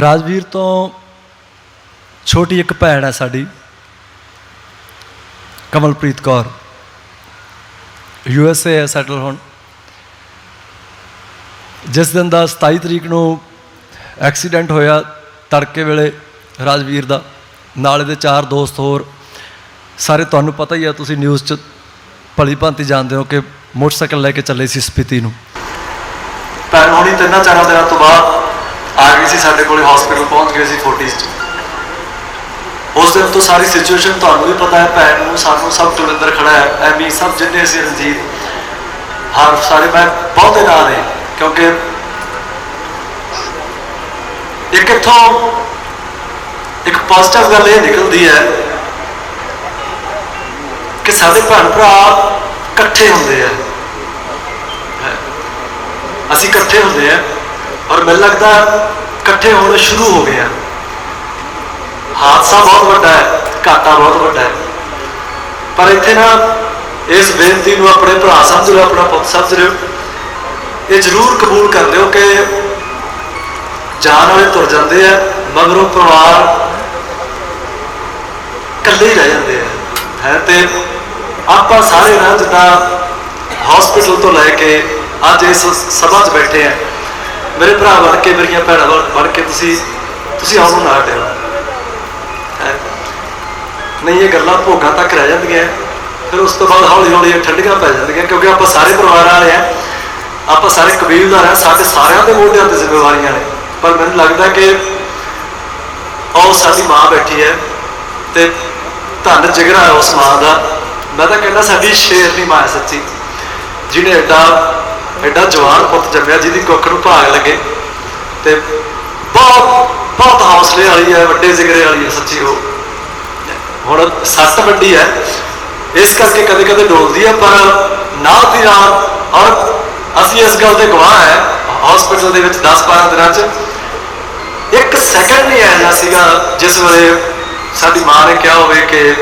ਰਾਜਵੀਰ ਤੋਂ ਛੋਟੀ ਇੱਕ ਭੈਣ ਹੈ ਸਾਡੀ, Kamalpreet Kaur. U S A ਹੈ ਸੈਟਲ ਹੋਣ। ਜਿਸ ਦਿਨ ਦਾ 27 ਤਰੀਕ ਨੂੰ ਐਕਸੀਡੈਂਟ ਹੋਇਆ ਤੜਕੇ ਵੇਲੇ ਰਾਜਵੀਰ ਦਾ, ਨਾਲੇ ਦੇ ਚਾਰ ਦੋਸਤ ਹੋਰ। ਸਾਰੇ ਤੁਹਾਨੂੰ ਪਤਾ ਹੀ ਆ, ਤੁਸੀਂ ਨਿਊਜ਼ 'ਚ ਭਲੀ ਭਾਂਤੀ ਜਾਣਦੇ ਹੋ ਕਿ ਮੋਟਰਸਾਈਕਲ ਲੈ ਕੇ ਚੱਲੇ ਸੀ ਸਪੀਤੀ ਨੂੰ। ਭੈਣ, ਹੋਣੀ ਤਿੰਨਾਂ ਚਾਰਾਂ ਦਿਨਾਂ ਤੋਂ ਬਾਅਦ ਆ ਗਈ ਸੀ, ਸਾਡੇ ਕੋਲੇ ਹਸਪੀਟਲ ਪਹੁੰਚ ਗਏ ਸੀ ਫੋਰਟੀਜ਼ 'ਚ। ਉਸ ਦਿਨ ਤੋਂ ਸਾਰੀ ਸਿਚੁਏਸ਼ਨ ਤੁਹਾਨੂੰ ਵੀ ਪਤਾ ਹੈ, ਭੈਣ ਨੂੰ, ਸਾਨੂੰ ਸਭ ਤੁਲਿੰਦਰ ਖੜਾ ਹੈ। ਐਮੀ ਸਭ ਜਿੰਨੇ ਸੀ ਰਣਜੀਤ, ਹਰ ਸਾਰੇ ਮੈਂ ਬਹੁਤੇ ਨਾਲ ਨੇ, ਕਿਉਂਕਿ ਇੱਕ ਇੱਥੋਂ ਇੱਕ ਪੋਜ਼ਿਟਿਵ ਗੱਲ ਇਹ ਨਿਕਲਦੀ ਹੈ ਕਿ ਸਾਡੇ ਭੈਣ ਭਰਾ ਇਕੱਠੇ ਹੁੰਦੇ ਆ। ਅਸੀਂ ਇਕੱਠੇ ਹੁੰਦੇ ਆ। ਔਰ ਮੈਨੂੰ ਲੱਗਦਾ ਇਕੱਠੇ ਹੋਣੇ ਸ਼ੁਰੂ ਹੋ ਗਏ ਆ। ਹਾਦਸਾ ਬਹੁਤ ਵੱਡਾ ਹੈ, ਘਾਟਾ ਬਹੁਤ ਵੱਡਾ ਹੈ। ਪਰ ਇੱਥੇ ਨਾ ਇਸ ਬੇਨਤੀ ਨੂੰ ਆਪਣੇ ਭਰਾ ਸਮਝ ਲਿਓ, ਆਪਣਾ ਪੁੱਤ ਸਮਝ ਲਿਓ। ਇਹ ਜ਼ਰੂਰ ਕਬੂਲ ਕਰ ਲਿਓ ਕਿ ਜਾਨ ਵਾਲੇ ਤੁਰ ਜਾਂਦੇ ਆ, ਮਗਰੋਂ ਪਰਿਵਾਰ ਇਕੱਲੇ ਹੀ ਰਹਿ ਜਾਂਦੇ ਆ। ਹੈ ਤੇ ਆਪਾਂ ਸਾਰੇ ਨਾ ਜਿੱਦਾਂ ਹਸਪੀਟਲ ਤੋਂ ਲੈ ਕੇ ਅੱਜ ਇਸ ਸਭਾ 'ਚ ਬੈਠੇ ਆ ਮੇਰੇ ਭਰਾ ਬਣ ਕੇ, ਮੇਰੀਆਂ ਭੈਣਾਂ ਬਣ ਕੇ ਤੁਸੀਂ ਤੁਸੀਂ ਆਉਣੋਂ ਨਾ ਹਟਿਓ। ਨਹੀਂ, ਇਹ ਗੱਲਾਂ ਭੋਗਾਂ ਤੱਕ ਰਹਿ ਜਾਂਦੀਆਂ। ਫਿਰ ਉਸ ਤੋਂ ਬਾਅਦ ਹੌਲੀ ਹੌਲੀ ਠੰਡੀਆਂ ਪੈ ਜਾਂਦੀਆਂ, ਕਿਉਂਕਿ ਆਪਾਂ ਸਾਰੇ ਪਰਿਵਾਰ ਵਾਲੇ ਆ। ਆਪਾਂ ਸਾਰੇ ਕਬੀਲਦਾਰ ਆ, ਸਾਡੇ ਸਾਰਿਆਂ ਦੇ ਮੋਢਿਆਂ ਤੇ ਜ਼ਿੰਮੇਵਾਰੀਆਂ ਨੇ। ਪਰ ਮੈਨੂੰ ਲੱਗਦਾ ਕਿ ਉਹ ਸਾਡੀ ਮਾਂ ਬੈਠੀ ਹੈ ਤੇ ਧੰਨ ਜਿਗਰਾ ਉਸ ਮਾਂ ਦਾ। ਮੈਂ ਤਾਂ ਕਹਿੰਦਾ ਸਾਡੀ ਸ਼ੇਰ ਦੀ ਮਾਂ ਹੈ ਸੱਚੀ, ਜਿਹਨੇ ਐਡਾ ਐਡਾ ਜਵਾਨ ਪੁੱਤ ਜੰਮਿਆ ਜਿਹਦੀ ਕੁੱਖ ਨੂੰ ਭਾਗ ਲੱਗੇ ਤੇ ਬਹੁਤ ਬਹੁਤ ਹੌਸਲੇ ਵਾਲੀ ਹੈ, ਵੱਡੇ ਜਿਗਰੇ ਵਾਲੀ ਹੈ ਸੱਚੀ ਉਹ। ਹੁਣ ਸੱਟ ਵੱਡੀ ਹੈ। ਇਸ ਕਰਕੇ ਕਦੇ ਕਦੇ ਡੋਲਦੀ ਹੈ, ਪਰ ਨਾਲ ਦੀ ਨਾਲ ਔਰ ਅਸੀਂ ਇਸ ਗੱਲ ਦੇ ਗਵਾਹ ਹੈ ਹਸਪੀਟਲ ਦੇ ਵਿੱਚ 10-12 ਦਿਨਾਂ 'ਚ, ਇੱਕ ਸੈਕਿੰਡ ਨਹੀਂ ਆਇਆ ਸੀਗਾ ਜਿਸ ਵੇਲੇ ਸਾਡੀ ਮਾਂ ਨੇ ਕਿਹਾ ਹੋਵੇ ਕਿ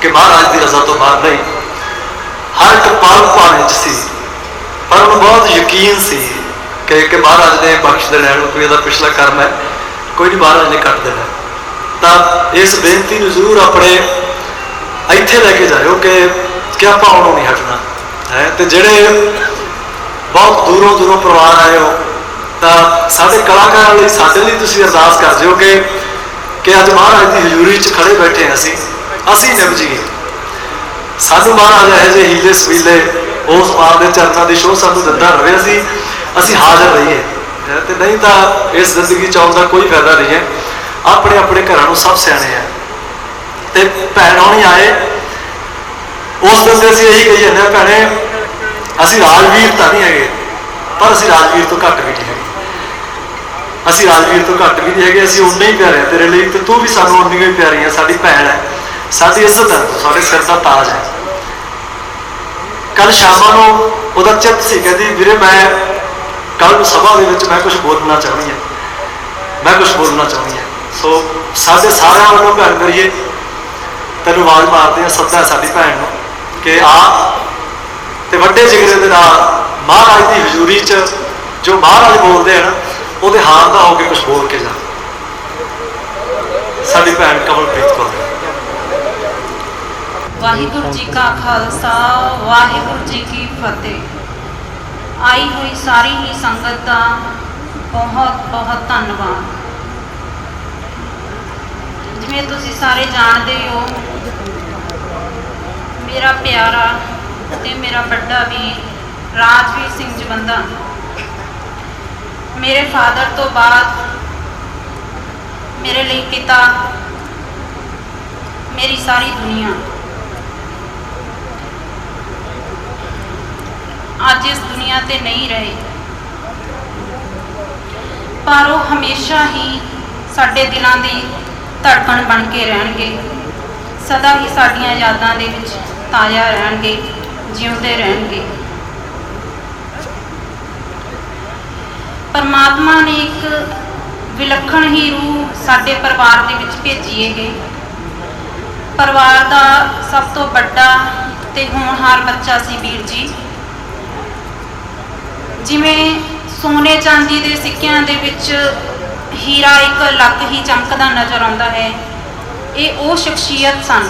ਕਿ ਮਹਾਰਾਜ ਦੀ ਰਜ਼ਾ ਤੋਂ ਬਾਹਰ ਨਹੀਂ। ਹਰ ਇੱਕ ਪਲ ਪਾਣੇ 'ਚ ਸੀ। ਪਰ ਉਹਨੂੰ ਬਹੁਤ ਯਕੀਨ ਸੀ ਕਿ ਕਿ ਮਹਾਰਾਜ ਨੇ ਬਖਸ਼ ਦੇਣਾ ਕੋਈ ਇਹਦਾ ਪਿਛਲਾ ਕਰਮ ਹੈ। ਕੋਈ ਨਹੀਂ ਮਹਾਰਾਜ ਨੇ ਕੱਟ ਦੇਣਾ। ਤਾਂ ਇਸ ਬੇਨਤੀ ਨੂੰ ਜ਼ਰੂਰ ਆਪਣੇ ਇੱਥੇ ਲੈ ਕੇ ਜਾਇਓ ਕਿ ਕਿ ਆਪਾਂ ਉਹਨੂੰ ਨਹੀਂ ਹਟਣਾ। ਹੈ, ਤੇ ਜਿਹੜੇ ਬਹੁਤ ਦੂਰੋਂ ਦੂਰੋਂ ਪਰਿਵਾਰ ਆਏ ਹੋ, ਤਾਂ ਸਾਡੇ ਕਲਾਕਾਰਾਂ ਲਈ, ਸਾਡੇ ਲਈ ਤੁਸੀਂ ਅਰਦਾਸ ਕਰ ਜਿਓ ਕਿ ਕਿ ਅੱਜ ਮਹਾਰਾਜ ਦੀ ਹਜ਼ੂਰੀ 'ਚ ਖੜੇ ਬੈਠੇ ਹਾਂ ਅਸੀਂ। ਅਸੀਂ ਨਿਭ ਜੀਏ ਸਾਨੂੰ ਮਹਾਰਾਜ ਇਹ ਜਿਹੇ ਹੀਲੇ ਸਵੀਲੇ ਉਸ ਮਾਂ ਦੇ ਚਰਨਾਂ ਦੀ ਸ਼ੋਅ ਸਾਨੂੰ ਦਿੰਦਾ ਰਹੇ ਅਸੀਂ ਅਸੀਂ ਹਾਜ਼ਰ ਰਹੀਏ। ਤੇ ਨਹੀਂ ਤਾਂ ਇਸ ਜ਼ਿੰਦਗੀ ਚ ਦਾ ਕੋਈ ਫਾਇਦਾ ਨਹੀਂ ਹੈ। ਆਪਣੇ ਆਪਣੇ ਘਰਾਂ ਨੂੰ ਸਭ ਸਿਆਣੇ ਆ। ਤੇ ਭੈਣ ਹੋਣੀ ਆਏ। ਉਸ ਦਿਨ ਅਸੀਂ ਇਹੀ ਕਹੀ ਜਾਂਦੇ ਹਾਂ, ਭੈਣੇ ਅਸੀਂ ਰਾਜਵੀਰ ਤਾਂ ਨਹੀਂ ਹੈਗੇ ਪਰ ਅਸੀਂ ਰਾਜਵੀਰ ਤੋਂ ਘੱਟ ਵੀ ਨਹੀਂ ਹੈਗੇ। ਅਸੀਂ ਰਾਜਵੀਰ ਤੋਂ ਘੱਟ ਵੀ ਨਹੀਂ ਹੈਗੇ ਅਸੀਂ ਉਨੇ ਹੀ ਪਿਆਰੇ ਆ ਤੇਰੇ ਲਈ ਤੇ ਤੂੰ ਵੀ ਸਾਨੂੰ ਉਨੀ ਹੀ ਪਿਆਰੀ ਆ ਸਾਡੀ ਭੈਣ ਹੈ। ਸਾਡੀ ਇੱਜ਼ਤ ਹੈ ਸਾਡੇ ਸਿਰ ਦਾ ਤਾਜ ਹੈ। ਕੱਲ ਸ਼ਾਮਾਂ ਨੂੰ ਉਹਦਾ ਚਿੱਤ ਸੀ, ਕਹਿੰਦੀ, ਵੀਰੇ, ਮੈਂ ਕੱਲ ਨੂੰ ਸਭਾ ਦੇ ਵਿੱਚ ਮੈਂ ਕੁਝ ਬੋਲਣਾ ਚਾਹੁੰਦੀ ਹਾਂ। ਮੈਂ ਕੁਝ ਬੋਲਣਾ ਚਾਹੁੰਦੀ ਹਾਂ। ਸੋ ਸਾਡੇ ਸਾਰਿਆਂ ਵੱਲੋਂ ਭੈਣ ਕਰੀਏ, ਤੈਨੂੰ ਆਵਾਜ਼ ਮਾਰਦੇ ਆ ਸੱਦਾ ਸਾਡੀ ਭੈਣ ਨੂੰ ਕਿ ਆ ਤੇ ਵੱਡੇ ਜਿਗਰੇ ਦੇ ਨਾਲ ਮਹਾਰਾਜ ਦੀ ਹਜ਼ੂਰੀ 'ਚ ਜੋ ਮਹਾਰਾਜ ਬੋਲਦੇ ਹਨ ਉਹਦੇ ਹਾਰ ਦਾ ਹੋ ਕੇ ਕੁਝ ਬੋਲ ਕੇ ਜਾ। ਸਾਡੀ ਭੈਣ ਕਮਲਪ੍ਰੀਤ ਕੌਰ ਵਾਹਿਗੁਰੂ ਜੀ ਕਾ ਖਾਲਸਾ, ਵਾਹਿਗੁਰੂ ਜੀ ਕੀ ਫਤਿਹ। ਆਈ ਹੋਈ ਸਾਰੀ ਹੀ ਸੰਗਤ ਦਾ ਬਹੁਤ ਬਹੁਤ ਧੰਨਵਾਦ। ਜਿਵੇਂ ਤੁਸੀਂ ਸਾਰੇ ਜਾਣਦੇ ਹੋ, ਮੇਰਾ ਪਿਆਰਾ ਤੇ ਮੇਰਾ ਵੱਡਾ ਵੀ ਰਾਜਵੀਰ ਸਿੰਘ ਜਵੰਦਾ। ਮੇਰੇ ਫਾਦਰ ਤੋਂ ਬਾਅਦ ਮੇਰੇ ਲਈ ਪਿਤਾ, ਮੇਰੀ ਸਾਰੀ ਦੁਨੀਆ। ਅੱਜ ਇਸ ਦੁਨੀਆ ਤੇ ਨਹੀਂ ਰਹੇ। ਪਰ ਉਹ ਹਮੇਸ਼ਾ ਹੀ ਸਾਡੇ ਦਿਲਾਂ ਦੀ ਧੜਕਣ ਬਣ ਕੇ ਰਹਿਣਗੇ। ਸਦਾ ਹੀ ਸਾਡੀਆਂ ਯਾਦਾਂ ਦੇ ਵਿੱਚ ਤਾਜ਼ਾ ਰਹਿਣਗੇ, ਜਿਉਂਦੇ ਰਹਿਣਗੇ। ਪਰਮਾਤਮਾ ਨੇ ਇੱਕ ਵਿਲੱਖਣ ਹੀ ਰੂਹ ਸਾਡੇ ਪਰਿਵਾਰ ਦੇ ਵਿੱਚ ਭੇਜੀ ਹੈਗੇ। ਪਰਿਵਾਰ ਦਾ ਸਭ ਤੋਂ ਵੱਡਾ ਤੇ ਹੋਣਹਾਰ ਬੱਚਾ ਸੀ ਵੀਰ ਜੀ। ਜਿਵੇਂ ਸੋਨੇ ਚਾਂਦੀ ਦੇ ਸਿੱਕਿਆਂ ਦੇ ਵਿੱਚ ਹੀਰਾ ਇੱਕ ਲੱਕ ਹੀ ਚਮਕਦਾ ਨਜ਼ਰ ਆਉਂਦਾ ਹੈ, ਇਹ ਉਹ ਸ਼ਖਸੀਅਤ ਸਨ।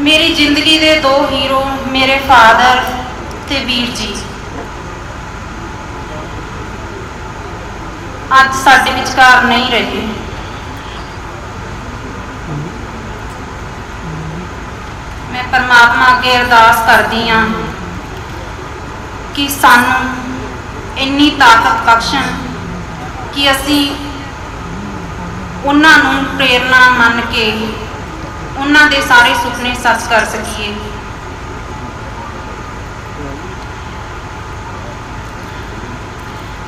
ਮੇਰੀ ਜ਼ਿੰਦਗੀ ਦੇ ਦੋ ਹੀਰੋ, ਮੇਰੇ ਫਾਦਰ ਤੇ ਵੀਰ ਜੀ। ਅੱਜ ਸਾਡੇ ਵਿਚਕਾਰ ਨਹੀਂ ਰਹੇ। ਪਰਮਾਤਮਾ ਅੱਗੇ ਅਰਦਾਸ ਕਰਦੀ ਹਾਂ ਕਿ ਸਾਨੂੰ ਇੰਨੀ ਤਾਕਤ ਬਖਸ਼ਣ ਕਿ ਅਸੀਂ ਉਹਨਾਂ ਨੂੰ ਪ੍ਰੇਰਣਾ ਮੰਨ ਕੇ ਉਹਨਾਂ ਦੇ ਸਾਰੇ ਸੁਪਨੇ ਸੱਚ ਕਰ ਸਕੀਏ।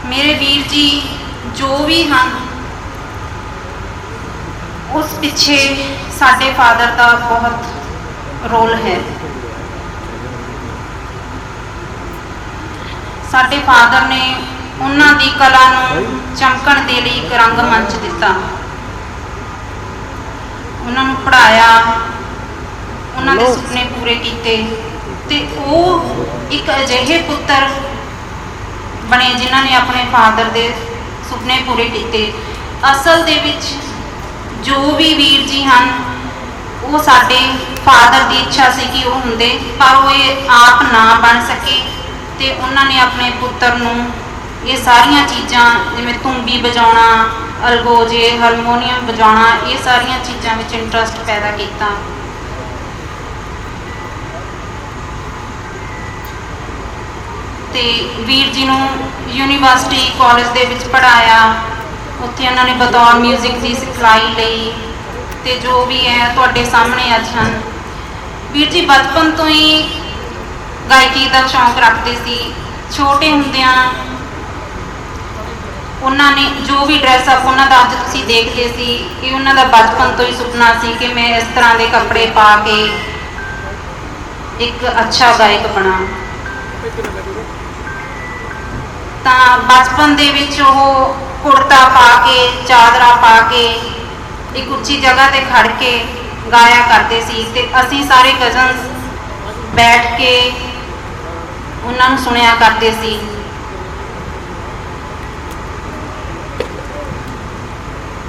ਮੇਰੇ ਵੀਰ ਜੀ ਜੋ ਵੀ ਹਨ, ਉਸ ਪਿੱਛੇ ਸਾਡੇ ਫਾਦਰ ਦਾ ਬਹੁਤ ਰੋਲ ਹੈ। ਸਾਡੇ ਫਾਦਰ ਨੇ ਉਹਨਾਂ ਦੀ ਕਲਾ ਨੂੰ ਚਮਕਣ ਦੇ ਲਈ ਇੱਕ ਰੰਗ ਮੰਚ ਦਿੱਤਾ। ਉਹਨਾਂ ਨੂੰ ਪੜਾਇਆ ਉਹਨਾਂ ਦੇ ਸੁਪਨੇ ਪੂਰੇ ਕੀਤੇ ਤੇ ਉਹ ਇੱਕ ਅਜਿਹੇ ਪੁੱਤਰ ਬਣੇ ਜਿਨ੍ਹਾਂ ਨੇ ਆਪਣੇ ਫਾਦਰ ਦੇ ਸੁਪਨੇ ਪੂਰੇ ਕੀਤੇ। ਅਸਲ ਦੇ ਵਿੱਚ ਜੋ ਵੀ ਵੀਰ ਜੀ ਹਨ ਉਹ ਸਾਡੇ ਫਾਦਰ ਦੀ ਇੱਛਾ ਸੀ ਕਿ ਉਹ ਹੁੰਦੇ, ਪਰ ਉਹ ਇਹ ਆਪ ਨਾ ਬਣ ਸਕੇ ਤੇ ਉਹਨਾਂ ਨੇ ਆਪਣੇ ਪੁੱਤਰ ਨੂੰ ਇਹ ਸਾਰੀਆਂ ਚੀਜ਼ਾਂ, ਜਿਵੇਂ ਤੁੰਬੀ ਵਜਾਉਣਾ, ਅਲਗੋਜੇ ਹਾਰਮੋਨੀਅਮ ਵਜਾਉਣਾ, ਇਹ ਸਾਰੀਆਂ ਚੀਜ਼ਾਂ ਵਿੱਚ ਇੰਟਰਸਟ ਪੈਦਾ ਕੀਤਾ। ਤੇ ਵੀਰ ਜੀ ਨੂੰ ਯੂਨੀਵਰਸਿਟੀ ਕਾਲਜ ਦੇ ਵਿੱਚ ਪੜਾਇਆ ਉੱਥੇ ਉਹਨਾਂ ਨੇ ਬਤੌਰ 뮤직 ਦੀ ਸਿਖਲਾਈ ਲਈ। ਤੇ ਜੋ ਵੀ ਹੈ ਤੁਹਾਡੇ ਸਾਹਮਣੇ ਅੱਜ ਹਨ। ਵੀਰ ਜੀ, ਬਚਪਨ ਤੋਂ ਹੀ ਗਾਇਕੀ ਦਾ ਸ਼ੌਂਕ ਰੱਖਦੇ ਸੀ। ਛੋਟੇ ਹੁੰਦਿਆਂ ਉਹਨਾਂ ਨੇ ਜੋ ਵੀ ਡਰੈਸ ਅਪ ਉਹਨਾਂ ਦਾ ਅੱਜ ਤੁਸੀਂ ਦੇਖਦੇ ਸੀ ਇਹ ਉਹਨਾਂ ਦਾ ਬਚਪਨ ਤੋਂ ਹੀ ਸੁਪਨਾ ਸੀ ਕਿ ਮੈਂ ਇਸ ਤਰ੍ਹਾਂ ਦੇ ਕੱਪੜੇ ਪਾ ਕੇ ਇੱਕ ਅੱਛਾ ਗਾਇਕ ਬਣਾ। ਤਾਂ ਬਚਪਨ ਦੇ ਵਿੱਚ ਉਹ ਕੁੜਤਾ ਪਾ ਕੇ, ਚਾਦਰਾ ਪਾ ਕੇ ਇੱਕ ਉੱਚੀ ਜਗ੍ਹਾ ਤੇ ਖੜ ਕੇ ਗਾਇਆ ਕਰਦੇ ਸੀ ਤੇ ਅਸੀਂ ਸਾਰੇ ਕਜ਼ਨਸ ਬੈਠ ਕੇ ਉਹਨਾਂ ਨੂੰ ਸੁਣਿਆ ਕਰਦੇ ਸੀ।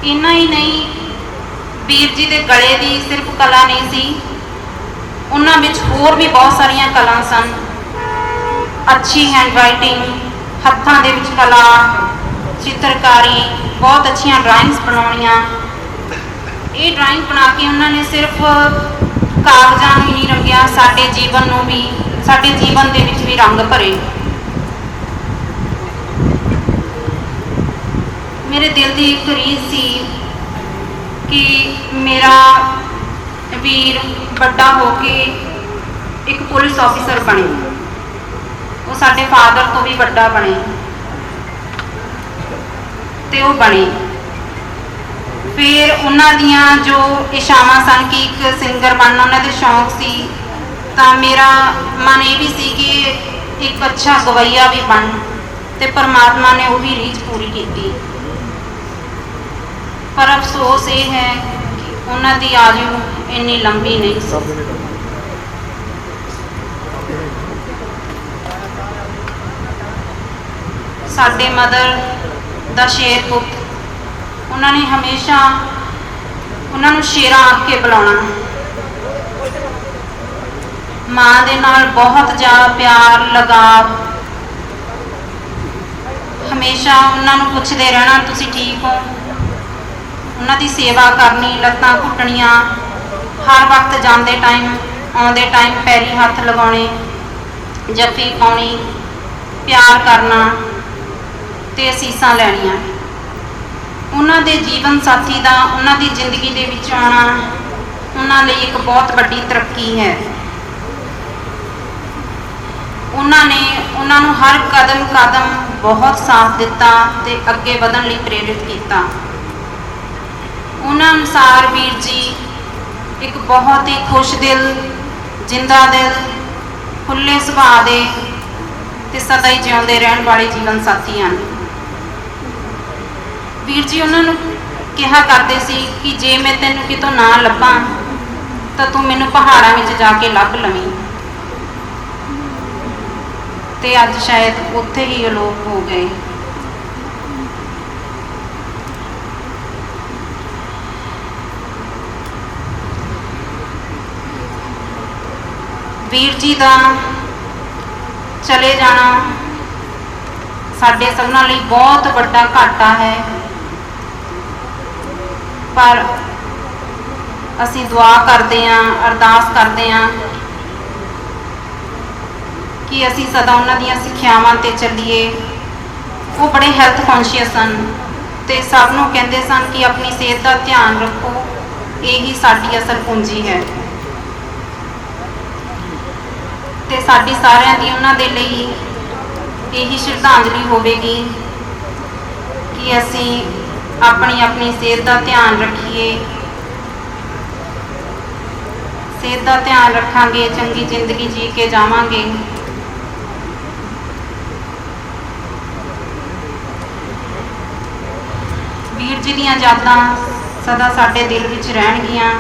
ਇੰਨਾ ਹੀ ਨਹੀਂ, ਵੀਰ ਜੀ ਦੇ ਗਲੇ ਦੀ ਸਿਰਫ ਕਲਾ ਨਹੀਂ ਸੀ। ਉਹਨਾਂ ਵਿੱਚ ਹੋਰ ਵੀ ਬਹੁਤ ਸਾਰੀਆਂ ਕਲਾ ਸਨ। ਅੱਛੀ ਹੈਂਡਰਾਈਟਿੰਗ ਹੱਥਾਂ ਦੇ ਵਿੱਚ ਕਲਾ, ਚਿੱਤਰਕਾਰੀ, ਬਹੁਤ ਅੱਛੀਆਂ ਡਰਾਇੰਗਸ ਬਣਾਉਣੀਆਂ। ਇਹ ਡਰਾਇੰਗ ਬਣਾ ਕੇ ਉਹਨਾਂ ਨੇ ਸਿਰਫ ਕਾਗਜ਼ਾਂ ਨੂੰ ਹੀ ਨਹੀਂ ਰੰਗਿਆ, ਸਾਡੇ ਜੀਵਨ ਨੂੰ ਵੀ, ਸਾਡੇ ਜੀਵਨ ਦੇ ਵਿੱਚ ਵੀ ਰੰਗ ਭਰੇ। ਮੇਰੇ ਦਿਲ ਦੀ ਇੱਕ ਰੀਝ ਸੀ ਕਿ ਮੇਰਾ ਵੀਰ ਵੱਡਾ ਹੋ ਕੇ ਇੱਕ ਪੁਲਿਸ ਆਫੀਸਰ ਬਣੇ। ਉਹ ਸਾਡੇ ਫਾਦਰ ਤੋਂ ਵੀ ਵੱਡਾ ਬਣੇ। ਤੇ ਉਹ ਬਣੇ। ਫਿਰ ਉਹਨਾਂ ਦੀਆਂ ਜੋ ਇਸ਼ਾਵਾਂ ਸਨ ਕਿ ਇੱਕ ਸਿੰਗਰ ਬਣਨਾ ਉਹਨਾਂ ਦੇ ਸ਼ੌਂਕ ਸੀ, ਤਾਂ ਮੇਰਾ ਮਨ ਇਹ ਵੀ ਸੀ ਕਿ ਇੱਕ ਅੱਛਾ ਗਵਈਆ ਵੀ ਬਣ ਤੇ ਪਰਮਾਤਮਾ ਨੇ ਉਹ ਵੀ ਰੀਝ ਪੂਰੀ ਕੀਤੀ। ਪਰ ਅਫਸੋਸ ਇਹ ਹੈ ਕਿ ਉਹਨਾਂ ਦੀ ਆਯੂ ਇੰਨੀ ਲੰਬੀ ਨਹੀਂ ਸੀ। ਸਾਡੇ ਮਦਰ ਦਾ ਸ਼ੇਰ ਗੁਪਤ ਉਹਨਾਂ ਨੇ ਹਮੇਸ਼ਾ ਉਹਨਾਂ ਨੂੰ ਸ਼ੇਰਾਂ ਆਖ ਕੇ ਬੁਲਾਉਣਾ। ਮਾਂ ਦੇ ਨਾਲ ਬਹੁਤ ਜ਼ਿਆਦਾ ਪਿਆਰ, ਲਗਾਵ। ਹਮੇਸ਼ਾ ਉਹਨਾਂ ਨੂੰ ਪੁੱਛਦੇ ਰਹਿਣਾ, ਤੁਸੀਂ ਠੀਕ ਹੋ? ਉਹਨਾਂ ਦੀ ਸੇਵਾ ਕਰਨੀ, ਲੱਤਾਂ ਘੁੱਟਣੀਆਂ। ਹਰ ਵਕਤ ਜਾਂਦੇ ਟਾਈਮ, ਆਉਂਦੇ ਟਾਈਮ ਪੈਰੀ ਹੱਥ ਲਗਾਉਣੇ, ਜੱਫੀ ਪਾਉਣੀ, ਪਿਆਰ ਕਰਨਾ ਤੇ ਅਸੀਸਾਂ ਲੈਣੀਆਂ। ਉਹਨਾਂ ਦੇ ਜੀਵਨ ਸਾਥੀ ਦਾ, ਉਹਨਾਂ ਦੀ ਜ਼ਿੰਦਗੀ ਦੇ ਵਿੱਚ ਆਉਣਾ ਉਹਨਾਂ ਲਈ ਇੱਕ ਬਹੁਤ ਵੱਡੀ ਤਰੱਕੀ ਹੈ। ਉਹਨਾਂ ਨੇ ਉਹਨਾਂ ਨੂੰ ਹਰ ਕਦਮ ਕਦਮ ਬਹੁਤ ਸਾਥ ਦਿੱਤਾ ਤੇ ਅੱਗੇ ਵਧਣ ਲਈ ਪ੍ਰੇਰਿਤ ਕੀਤਾ। ਉਹਨਾਂ ਅਨੁਸਾਰ ਵੀਰ ਜੀ, ਇੱਕ ਬਹੁਤ ਹੀ ਖੁਸ਼ ਦਿਲ, ਜਿੰਦਾ ਦਿਲ ਖੁੱਲੇ ਸੁਭਾਅ ਦੇ ਤੇ ਸਦਾ ਹੀ ਜਿਉਂਦੇ ਰਹਿਣ ਵਾਲੇ ਜੀਵਨ ਸਾਥੀ ਹਨ। ਵੀਰ ਜੀ, ਉਹਨਾਂ ਨੂੰ ਕਿਹਾ ਕਰਦੇ ਸੀ ਕਿ ਜੇ ਮੈਂ ਤੈਨੂੰ ਕਿਤੋਂ ਨਾ ਲੱਭਾਂ, ਤਾਂ ਤੂੰ ਮੈਨੂੰ ਪਹਾੜਾਂ ਵਿੱਚ ਜਾ ਕੇ ਲੱਭ ਲਵੀਂ। ਤੇ ਅੱਜ ਸ਼ਾਇਦ ਉੱਥੇ ਹੀ ਅਲੋਪ ਹੋ ਗਏ। ਵੀਰ ਜੀ ਦਾ ਚਲੇ ਜਾਣਾ ਸਾਡੇ ਸਭਨਾਂ ਲਈ ਬਹੁਤ ਵੱਡਾ ਘਾਟਾ ਹੈ। ਪਰ ਅਸੀਂ ਦੁਆ ਕਰਦੇ ਹਾਂ, ਅਰਦਾਸ ਕਰਦੇ ਹਾਂ ਕਿ ਅਸੀਂ ਸਦਾ ਉਹਨਾਂ ਦੀਆਂ ਸਿੱਖਿਆਵਾਂ ਤੇ ਚੱਲੀਏ। ਉਹ ਬੜੇ ਹੈਲਥ ਕੌਨਸ਼ੀਅਸ ਸਨ ਤੇ ਸਭ ਨੂੰ ਕਹਿੰਦੇ ਸਨ ਕਿ ਆਪਣੀ ਸਿਹਤ ਦਾ ਧਿਆਨ ਰੱਖੋ, ਇਹੀ ਸਾਡੀ ਅਸਲ ਪੂੰਜੀ ਹੈ। ਤੇ ਸਾਡੀ ਸਾਰਿਆਂ ਦੀ ਉਹਨਾਂ ਦੇ ਲਈ ਇਹੀ ਸ਼ਰਧਾਂਜਲੀ ਹੋਵੇਗੀ ਕਿ ਅਸੀਂ ਆਪਣੀ ਆਪਣੀ ਸਿਹਤ ਦਾ ਧਿਆਨ ਰੱਖੀਏ। ਸਿਹਤ ਦਾ ਧਿਆਨ ਰੱਖਾਂਗੇ, ਚੰਗੀ ਜ਼ਿੰਦਗੀ ਜੀ ਕੇ ਜਾਵਾਂਗੇ। ਵੀਰ ਜੀ ਦੀਆਂ ਯਾਦਾਂ ਸਦਾ ਸਾਡੇ ਦਿਲ ਵਿੱਚ ਰਹਿਣਗੀਆਂ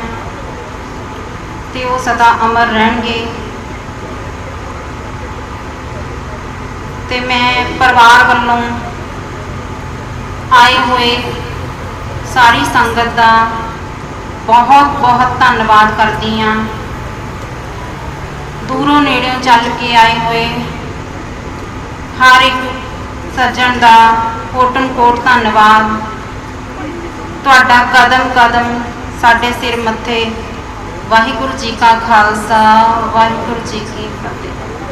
ਤੇ ਉਹ ਸਦਾ ਅਮਰ ਰਹਿਣਗੇ। ਤੇ ਮੈਂ ਪਰਿਵਾਰ ਵੱਲੋਂ ਆਏ ਹੋਏ ਸਾਰੀ ਸੰਗਤ ਦਾ ਬਹੁਤ ਬਹੁਤ ਧੰਨਵਾਦ ਕਰਦੀ ਹਾਂ। ਦੂਰੋਂ ਨੇੜਿਓਂ ਚੱਲ ਕੇ ਆਏ ਹੋਏ ਹਰ ਇੱਕ ਸੱਜਣ ਦਾ ਕੋਟਨ ਕੋਟ ਧੰਨਵਾਦ। ਤੁਹਾਡਾ ਕਦਮ ਕਦਮ ਸਾਡੇ ਸਿਰ ਮੱਥੇ। ਵਾਹਿਗੁਰੂ ਜੀ ਕਾ ਖਾਲਸਾ, ਵਾਹਿਗੁਰੂ ਜੀ ਕੀ ਫਤਿਹ।